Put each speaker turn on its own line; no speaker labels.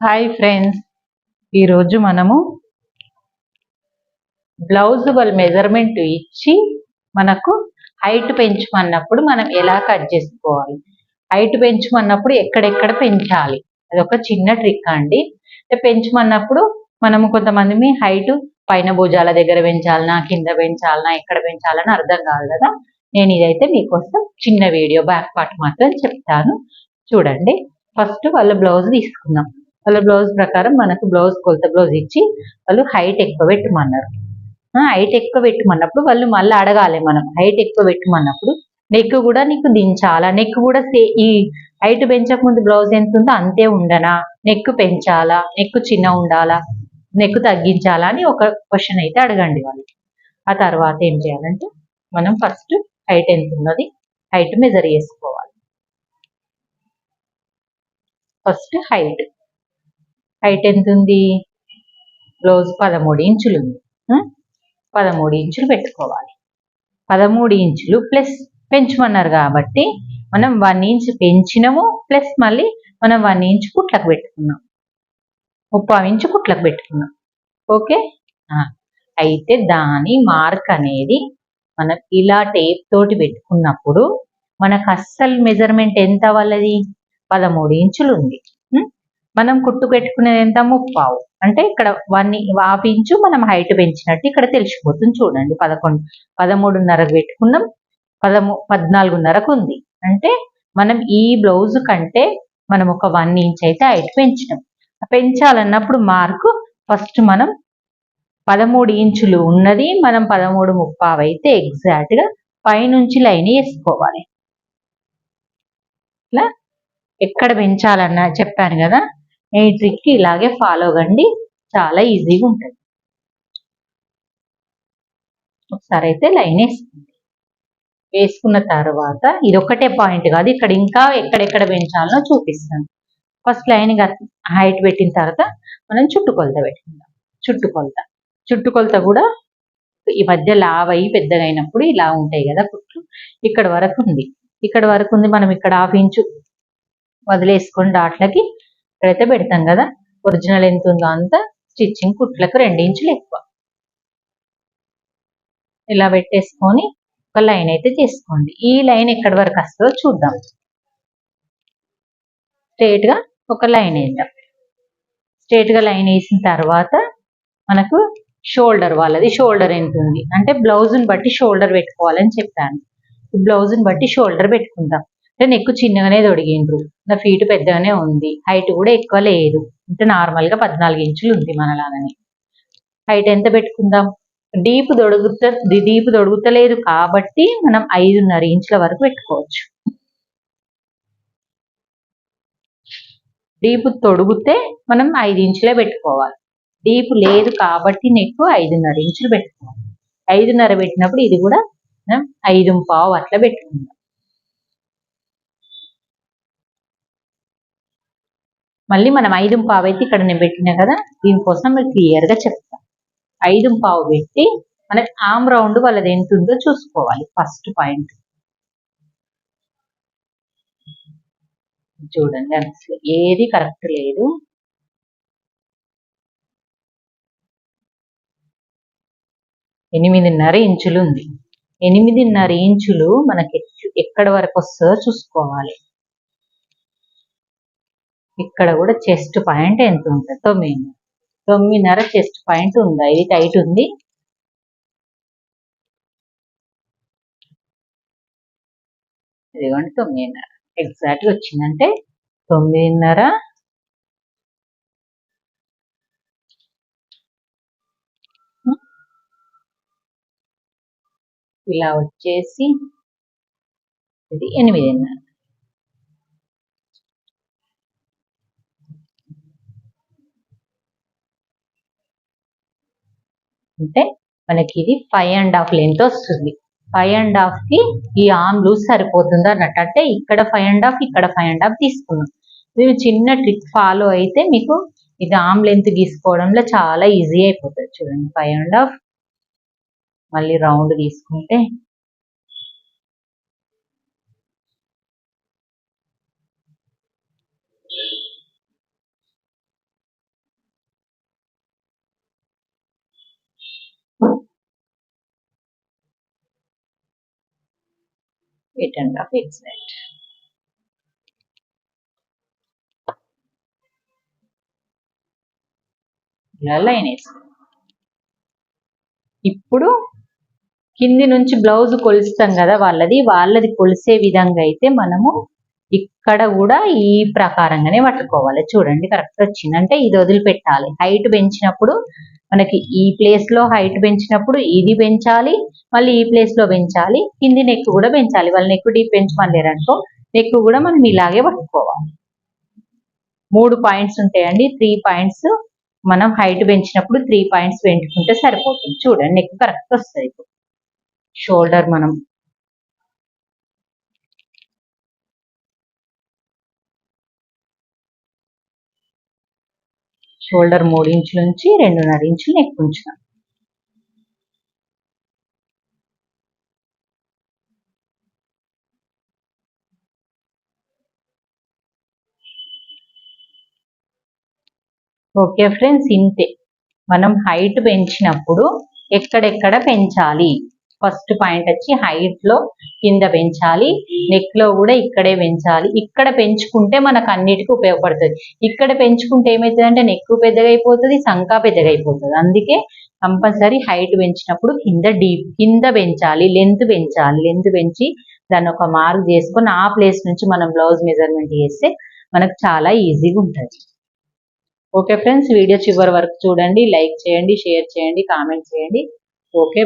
Hi friends ఈరోజు మనము blouse వాళ్ళ మెజర్మెంట్ ఇచ్చి మనకు హైట్ పెంచమన్నప్పుడు మనం ఎలా కట్ చేసుకోవాలి? హైట్ పెంచమన్నప్పుడు ఎక్కడెక్కడ పెంచాలి? అది ఒక చిన్న ట్రిక్ అండి. పెంచమన్నప్పుడు మనము కొంతమంది హైట్ పైన భుజాల దగ్గర పెంచాలనా కింద పెంచాలనా ఎక్కడ పెంచాలని అర్థం కాదు కదా? నేను ఇదైతే మీకోసం చిన్న వీడియో బ్యాక్ పార్ట్ మాత్రం చెప్తాను. చూడండి. ఫస్ట్ వాళ్ళ బ్లౌజ్ తీసుకుందాం. వాళ్ళ బ్లౌజ్ ప్రకారం మనకు బ్లౌజ్ కొలత బ్లౌజ్ ఇచ్చి వాళ్ళు హైట్ ఎక్కువ పెట్టమన్నారు. హైట్ ఎక్కువ పెట్టమన్నప్పుడు వాళ్ళు మళ్ళీ అడగాలి మనం హైట్ ఎక్కువ పెట్టమన్నప్పుడు నెక్ కూడా నీకు దించాలా? నెక్ కూడా సే ఈ హైట్ పెంచక ముందు బ్లౌజ్ ఎంత ఉందో అంతే ఉండనా? నెక్ పెంచాలా? నెక్ చిన్న ఉండాలా? నెక్ తగ్గించాలా అని ఒక క్వశ్చన్ అయితే అడగండి వాళ్ళు. ఆ తర్వాత ఏం చేయాలంటే మనం ఫస్ట్ హైట్ ఎంత ఉన్నది హైట్ మెజర్ చేసుకోవాలి. ఫస్ట్ హైట్ హైట్ ఎంత ఉంది బ్లౌజ్ పదమూడు ఇంచులు ఉంది hmm? పదమూడు ఇంచులు పెట్టుకోవాలి. పదమూడు ఇంచులు ప్లస్ పెంచమన్నారు కాబట్టి మనం వన్ ఇంచ్ పెంచినము ప్లస్ మళ్ళీ మనం వన్ ఇంచ్ కుట్లకు పెట్టుకున్నాం. ముప్పై ఇంచు కుట్లకు పెట్టుకున్నాం. ఓకే అయితే దాని మార్క్ అనేది మనం ఇలా టేప్ తోటి పెట్టుకున్నప్పుడు మనకు అస్సలు మెజర్మెంట్ ఎంత వాళ్ళది పదమూడు ఇంచులు ఉంది మనం కుట్టు పెట్టుకునేది ఎంత? ముప్పావు. అంటే ఇక్కడ వన్ హాఫ్ ఇంచు మనం హైట్ పెంచినట్టు ఇక్కడ తెలిసిపోతుంది చూడండి. పదకొండు పదమూడున్నరకు పెట్టుకున్నాం. పదమూ పద్నాలుగున్నరకు ఉంది. అంటే మనం ఈ బ్లౌజ్ కంటే మనం ఒక వన్ ఇంచ్ అయితే హైట్ పెంచినాం. పెంచాలన్నప్పుడు మార్కు ఫస్ట్ మనం పదమూడు ఇంచులు ఉన్నది మనం పదమూడు ముప్పావు అయితే ఎగ్జాక్ట్గా పైనుంచి లైన్ వేసుకోవాలి. ఇట్లా ఎక్కడ పెంచాలన్నా చెప్పాను కదా? ఈ ట్రిక్ ఇలాగే ఫాలో కండి. చాలా ఈజీగా ఉంటుంది. ఒకసారి అయితే లైన్ వేసుకోండి. వేసుకున్న తర్వాత ఇది ఒకటే పాయింట్ కాదు. ఇక్కడ ఇంకా ఎక్కడెక్కడ పెంచాలనో చూపిస్తాను. ఫస్ట్ లైన్ హైట్ పెట్టిన తర్వాత మనం చుట్టుకొలత పెట్టుకుందాం. చుట్టుకొలత. చుట్టుకొలత కూడా ఈ మధ్య లావ్ అయ్యి పెద్దగా అయినప్పుడు ఇలా ఉంటాయి కదా కుట్లు ఇక్కడ వరకు ఉంది. ఇక్కడ వరకు ఉంది. మనం ఇక్కడ హాఫ్ ఇంచు వదిలేసుకొని డాట్లకి ఎక్కడైతే పెడతాం కదా. ఒరిజినల్ ఎంత ఉందో అంత స్టిచ్చింగ్ కుట్లకు రెండు ఇంచులు ఎక్కువ. ఇలా పెట్టేసుకొని ఒక లైన్ అయితే చేసుకోండి ఈ లైన్ ఎక్కడి వరకు వస్తుందో చూద్దాం. స్ట్రేట్గా ఒక లైన్ వేద్దాం. స్ట్రేట్గా లైన్ వేసిన తర్వాత మనకు షోల్డర్ వాళ్ళది. షోల్డర్ ఎంత ఉంది? అంటే బ్లౌజ్ని బట్టి షోల్డర్ పెట్టుకోవాలని చెప్పాను. బ్లౌజ్ని బట్టి షోల్డర్ పెట్టుకుందాం. అంటే నెక్కు చిన్నగానే తొడిగిండ్రు. నా ఫీట్ పెద్దగానే ఉంది. హైట్ కూడా ఎక్కువ లేదు. అంటే నార్మల్గా పద్నాలుగు ఇంచులు ఉంది మనలాగానే హైట్ ఎంత పెట్టుకుందాం? డీప్ దొడుగుత డీప్ దొడుగుతలేదు కాబట్టి మనం ఐదున్నర ఇంచుల వరకు పెట్టుకోవచ్చు. డీప్ తొడుగుతే మనం ఐదు ఇంచులే పెట్టుకోవాలి. డీప్ లేదు కాబట్టి నెక్ ఐదున్నర ఇంచులు పెట్టుకోవాలి. ఐదున్నర పెట్టినప్పుడు ఇది కూడా మనం ఐదు పావు అట్లా పెట్టుకుందాం. మళ్ళీ మనం ఐదు పావు అయితే ఇక్కడ నేను పెట్టినా కదా దీనికోసం మీరు క్లియర్గా చెప్తా. ఐదు పావు పెట్టి మనకి ఆమ్ రౌండ్ వాళ్ళది ఎంత ఉందో చూసుకోవాలి ఫస్ట్ పాయింట్ చూడండి అసలు ఏది కరెక్ట్ లేదు. ఎనిమిదిన్నర ఇంచులు ఉంది. ఎనిమిదిన్నర ఇంచులు మనకి ఎక్కడ వరకు వస్తుందో చూసుకోవాలి. ఇక్కడ కూడా చెస్ట్ పాయింట్ ఎంత ఉంటుంది? తొమ్మిది. తొమ్మిదిన్నర చెస్ట్ పాయింట్ ఉంది. ఇది టైట్ ఉంది. ఇదిగోండి తొమ్మిదిన్నర. ఎగ్జాక్ట్గా వచ్చిందంటే తొమ్మిదిన్నర. ఇలా వచ్చేసి ఇది ఎనిమిదిన్నర. అంటే మనకి ఇది ఫైవ్ అండ్ హాఫ్ లెంత్ వస్తుంది. ఫైవ్ అండ్ హాఫ్కి ఈ ఆర్మ్ లూజ్ సరిపోతుంది అన్నట్టు. అంటే ఇక్కడ ఫైవ్ అండ్ హాఫ్ ఇక్కడ ఫైవ్ అండ్ హాఫ్ తీసుకున్నాం. ఇది చిన్న ట్రిక్ ఫాలో అయితే మీకు ఇది ఆర్మ్ లెంత్ గీసుకోవడంలో చాలా ఈజీ అయిపోతుంది. చూడండి ఫైవ్ అండ్ హాఫ్ మళ్ళీ రౌండ్ తీసుకుంటే ఎయిట్ అండ్ హాఫ్ ఎగ్జాక్ట్ ఇలా లైన్ ఇప్పుడు కింది నుంచి బ్లౌజ్ కొలుస్తాం కదా వాళ్ళది వాళ్ళది కొలిసే విధంగా అయితే మనము ఇక్కడ కూడా ఈ ప్రకారంగానే పట్టుకోవాలి. చూడండి కరెక్ట్ వచ్చింది అంటే ఇది వదిలిపెట్టాలి. హైట్ పెంచినప్పుడు మనకి ఈ ప్లేస్లో హైట్ పెంచినప్పుడు ఇది పెంచాలి మళ్ళీ ఈ ప్లేస్లో పెంచాలి కింది నెక్ కూడా పెంచాలి. వాళ్ళు నెక్ డీప్ పెంచమని అనుకో నెక్ కూడా మనం ఇలాగే పట్టుకోవాలి. మూడు పాయింట్స్ ఉంటాయండి. త్రీ పాయింట్స్ మనం హైట్ పెంచినప్పుడు త్రీ పాయింట్స్ పెంచుకుంటే సరిపోతుంది. చూడండి నెక్ కరెక్ట్ వస్తుంది. షోల్డర్ మనం షోల్డర్ మూడు ఇంచుల నుంచి రెండున్నర ఇంచులు నెక్ ఉంచుదాం. ఓకే ఫ్రెండ్స్ ఇంతే. మనం హైట్ పెంచినప్పుడు ఎక్కడెక్కడ పెంచాలి? ఫస్ట్ పాయింట్ వచ్చి హైట్లో కింద పెంచాలి. నెక్లో కూడా ఇక్కడే పెంచాలి. ఇక్కడ పెంచుకుంటే మనకు అన్నిటికీ ఉపయోగపడుతుంది. ఇక్కడ పెంచుకుంటే ఏమవుతుందంటే నెక్ పెద్దగా అయిపోతుంది సంకా పెద్దగా అయిపోతుంది అందుకే కంపల్సరీ హైట్ పెంచినప్పుడు కింద డీప్ కింద పెంచాలి లెంత్ పెంచాలి. లెంత్ పెంచి దాన్ని ఒక మార్క్ చేసుకొని ఆ ప్లేస్ నుంచి మనం బ్లౌజ్ మెజర్మెంట్ చేస్తే మనకు చాలా ఈజీగా ఉంటుంది. ఓకే ఫ్రెండ్స్ వీడియో చివరి వరకు చూడండి. లైక్ చేయండి షేర్ చేయండి కామెంట్ చేయండి. ఓకే